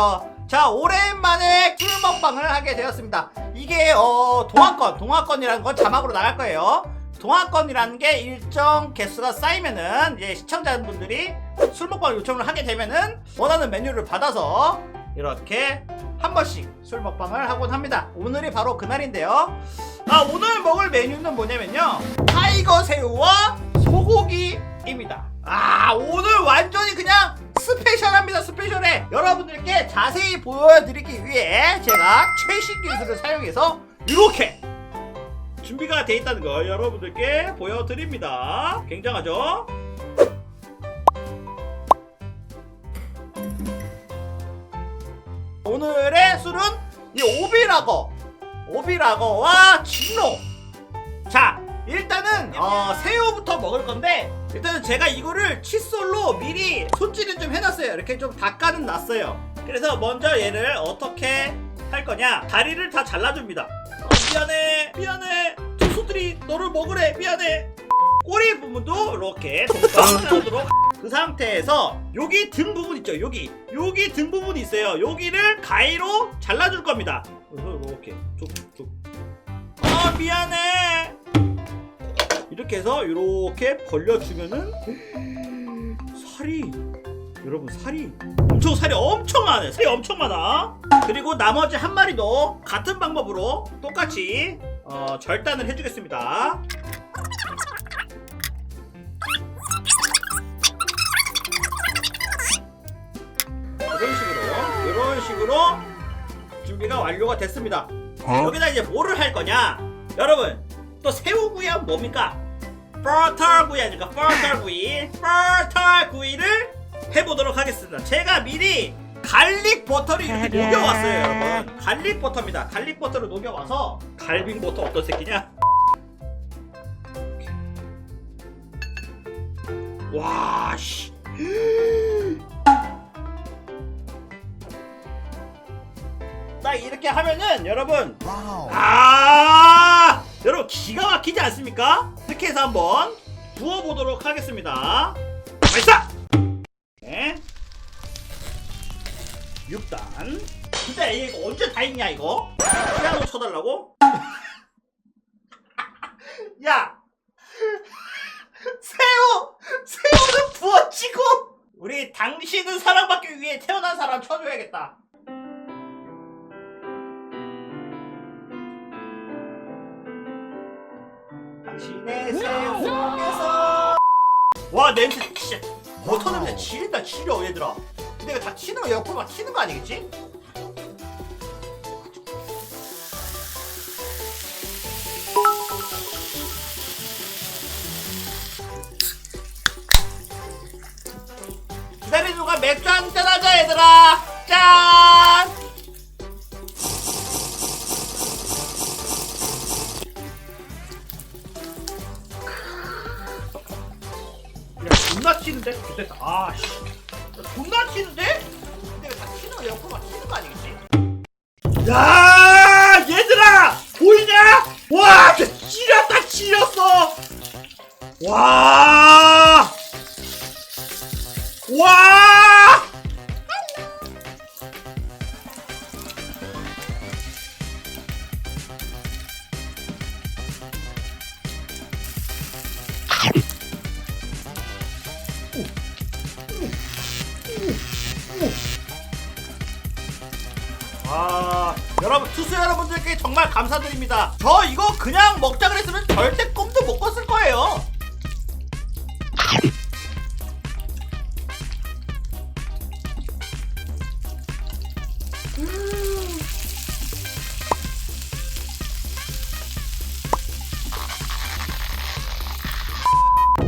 안녕하세요. 자, 오랜만에 술 먹방을 하게 되었습니다. 이게, 어, 동화권, 동화권이라는 건 자막으로 나갈 거예요. 동화권이라는 게 일정 개수가 쌓이면은, 이제 시청자분들이 술 먹방 요청을 하게 되면은, 원하는 메뉴를 받아서, 이렇게 한 번씩 술 먹방을 하곤 합니다. 오늘이 바로 그날인데요. 아, 오늘 먹을 메뉴는 뭐냐면요. 타이거 새우와 소고기입니다. 아, 오늘 완전히 그냥 스페셜합니다, 스페셜해. 여러분들께 자세히 보여드리기 위해 제가 최신 기술을 사용해서 이렇게 준비가 돼 있다는 걸 여러분들께 보여드립니다. 굉장하죠? 오늘의 술은 이 오비라거, 오비라거와 진로. 자, 일단은 어, 새우부터 먹을 건데 일단은 제가 이거를 칫솔로 미리 손질을 좀 해놨어요. 이렇게 좀 닦아는 놨어요. 그래서 먼저 얘를 어떻게 할 거냐? 다리를 다 잘라줍니다. 어, 미안해, 미안해. 투수들이 너를 먹으래. 미안해. 꼬리 부분도 이렇게 동그랗도록 그 상태에서 여기 등 부분 있죠 여기 여기 등 부분이 있어요 여기를 가위로 잘라줄 겁니다 이렇게 툭툭 아 미안해 이렇게 해서 이렇게 벌려주면은 살이 여러분 살이 엄청 살이 엄청 많아요 살이 엄청 많아 그리고 나머지 한 마리도 같은 방법으로 똑같이 어, 절단을 해주겠습니다 이런 식으로 이런 식으로 준비가 완료가 됐습니다. 여기다 이제 뭐를 할 거냐? 여러분 또 새우구이 하면 뭡니까? 버터 구이 아닙니까? 버터 구이 버터 구이를 해보도록 하겠습니다. 제가 미리 갈릭 버터를 이렇게 녹여왔어요, 여러분. 갈릭 버터입니다. 갈릭 버터를 녹여와서 갈빙 버터 어떤 새끼냐? 와, 씨. 딱 이렇게 하면은 여러분 아 여러분 기가 막히지 않습니까? 이렇게 해서 한번 부어보도록 하겠습니다 발사! 네 6단 진짜 이거 언제 다 있냐 이거? 피아노 쳐달라고? 야 새우! 새우는 부어치고 우리 당신은 사랑받기 위해 태어난 사람 쳐줘야겠다 새우 속에서 와 냄새 진짜. 버터 냄새 지린다 지려 얘들아. 근데 이거 다 튀는 거 에어컨 막 튀는 거 아니겠지? 기다리누가 맥주 한잔 하자 얘들아. 짠 튀는데? 됐다 아씨 존나 튀는데? 근데 다 튀는 거 에어컨 막 튀는 거 아니겠지? 야 아, 여러분 투수 여러분들께 정말 감사드립니다. 저 이거 그냥 먹자 그랬으면 절대 꿈도 못 꿨을 거예요.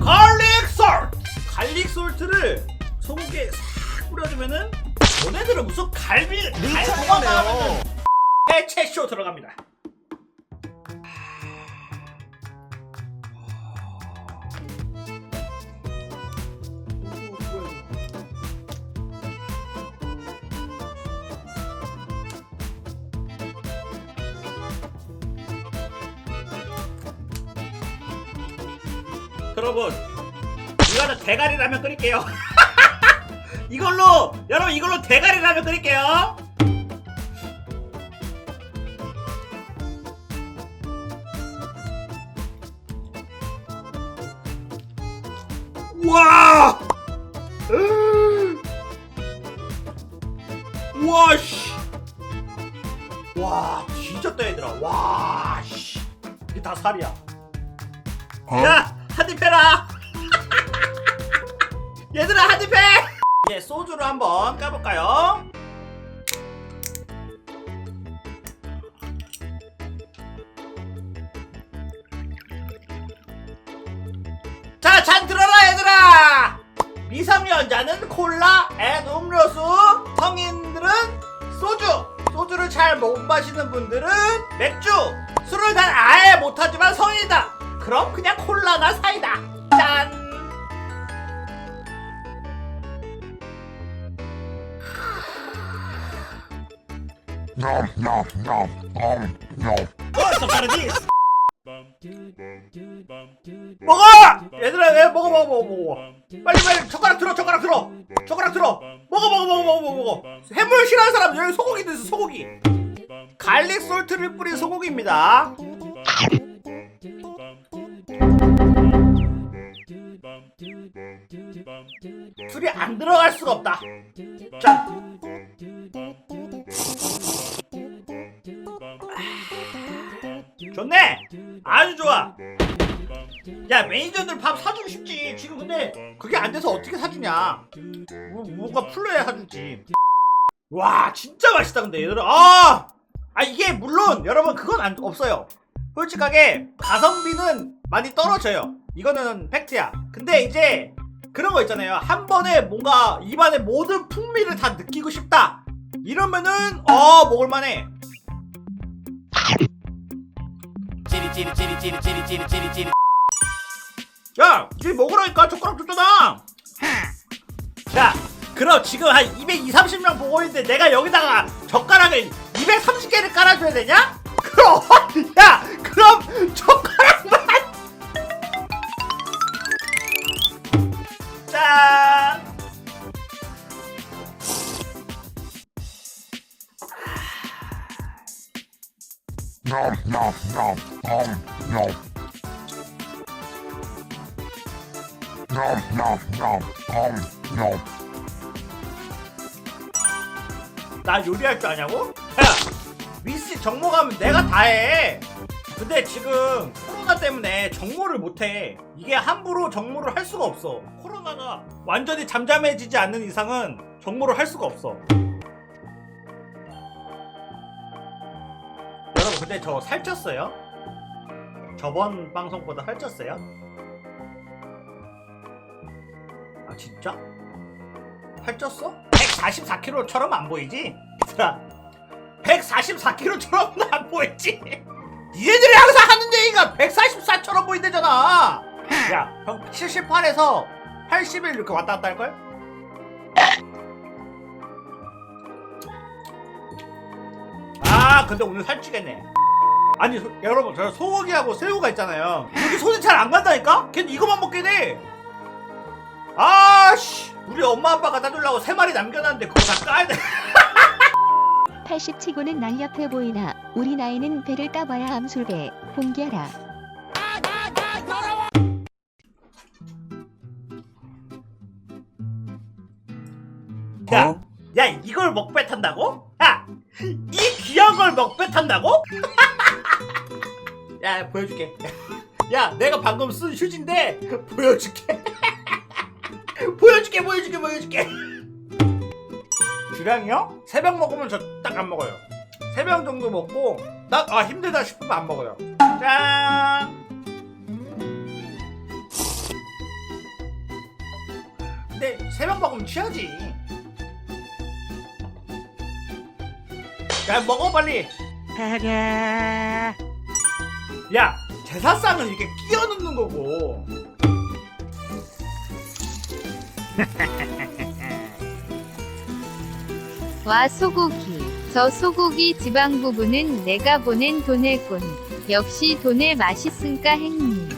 갈릭 솔트! 갈릭 솔트를 소고기에 싹 뿌려주면은 너네들은 무슨 갈비 갈비네요 해체쇼 들어갑니다. 여러분 이거는 대가리 라면 끓일게요 이걸로 여러분 이걸로 대가리 라면 끓일게요. 와! 와 씨. 와 뒤졌다 얘들아. 와 씨. 이게 다 살이야. 야 한입 해라. 얘들아 한입 해. 이제 소주를 한번 까볼까요? 자, 잔 들어라 얘들아! 미성년자는 콜라, 앤 음료수, 성인들은 소주, 소주를 잘 못 마시는 분들은 맥주, 술을 잘 아예 못하지만 성인이다. 그럼 그냥 콜라나 사이다. 짠! 먹어! 얘들아, 왜 먹어, 먹어, 먹어, 먹어. 빨리, 빨리, 젓가락 들어, 젓가락 들어! 젓가락 들어! 먹어, 먹어, 먹어, 먹어, 먹어, 먹어. 해물 싫어하는 사람, 여기 소고기도 있어, 소고기. 갈릭 솔트를 뿌린 소고기입니다. 술이 안 들어갈 수가 없다. 자. 좋네! 아주 좋아! 야, 매니저들 밥 사주고 싶지. 지금 근데 그게 안 돼서 어떻게 사주냐. 뭐, 뭔가 풀려야 사주지. 와, 진짜 맛있다, 근데 얘들아. 아! 아, 이게 물론 여러분 그건 안, 없어요. 솔직하게 가성비는 많이 떨어져요. 이거는 팩트야. 근데 이제 그런 거 있잖아요. 한 번에 뭔가 입안의 모든 풍미를 다 느끼고 싶다. 이러면은 어 먹을만해. 야, 이제 먹으라니까 젓가락 줬잖아. 자, 그럼 지금 한 220, 30명 보고 있는데 내가 여기다가 젓가락을 230개를 깔아줘야 되냐? 그럼 야, 그럼 젓 나 요리할 줄 아냐고? 야, 미스 정모 가면 내가 다 해. 근데 지금 코로나 때문에 정모를 못 해. 이게 함부로 정모를 할 수가 없어. 코로나가 완전히 잠잠해지지 않는 이상은 정모를 할 수가 없어. 여러분 근데 저 살쪘어요? 저번 방송보다 살쪘어요? 아 진짜? 살쪘어? 144kg처럼 안 보이지? 얘들아 144kg처럼 안 보이지? 니네들이 항상 하는 얘기가 144처럼 보인다잖아 야 형 78에서 81 이렇게 왔다 갔다 할걸? 아 근데 오늘 살찌겠네. 아니 소- 여러분 저 소고기하고 새우가 있잖아요. 여기 손이 잘 안 간다니까? 걔는 이거만 먹게 돼. 아씨 우리 엄마 아빠가 따주려고 세 마리 남겨놨는데 그거 다 까야 돼. 80치고는 날렵해 보이나 우리 나이는 배를 따봐야 암술배 공개하라. 야, 야 이걸 먹배 탄다고? 귀한 걸 먹배 탄다고? 야, 보여줄게. 야, 내가 방금 쓴 휴지인데 보여줄게. 보여줄게, 보여줄게, 보여줄게. 주량이요? 세병 먹으면 저 딱 안 먹어요. 세병 정도 먹고 나 아 힘들다 싶으면 안 먹어요. 짠. 근데 세병 먹으면 취하지. 야 먹어 빨리 야 제사상은 이렇게 끼워 넣는 거고 와 소고기. 저 소고기 지방 부분은 내가 보낸 돈의 꾼. 역시 돈의 맛있으니까 행님.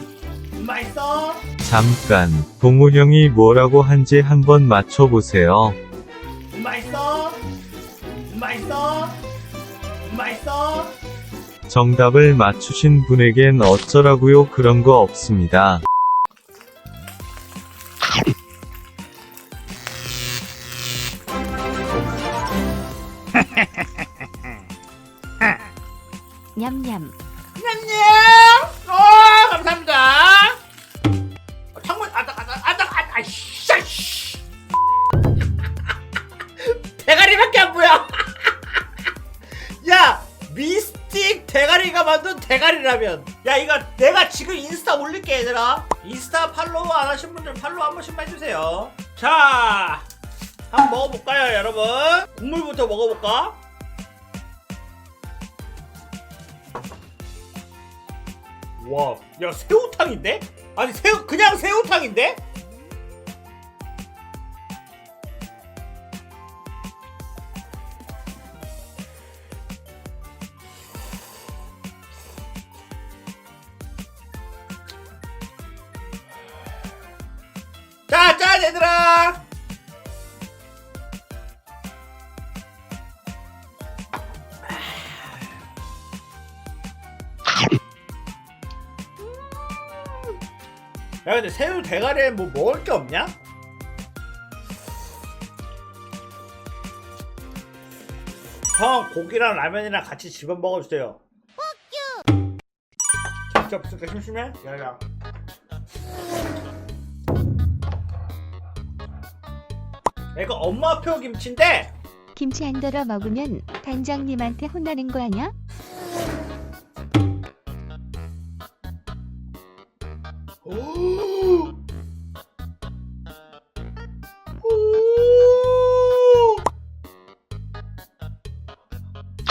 맛있어 잠깐, 동우 형이 뭐라고 한지 한번 맞춰보세요. 맛있어? 맛있어? 맛있어? 정답을 맞추신 분에겐 어쩌라고요 그런 거 없습니다. 냠냠. 냠냠! 어, 감사합니다. 어, 창문, 아다, 아다, 아다, 아다, 아이씨, 아이씨. 대가리라면. 야, 이거 내가 지금 인스타 올릴게, 얘들아. 인스타 팔로우 안 하신 분들 팔로우 한 번씩만 해주세요. 자, 한번 먹어볼까요, 여러분? 국물부터 먹어볼까? 와, 야 새우탕인데? 아니 새우 그냥 새우탕인데? 야 근데 새우 대가리에 뭐 먹을 게 없냐? 형 고기랑 라면이랑 같이 집어 먹어주세요 진짜 없으니까 심심해? 야야 이거 엄마표 김치인데 김치 안 덜어 먹으면 단장님한테 혼나는 거 아냐?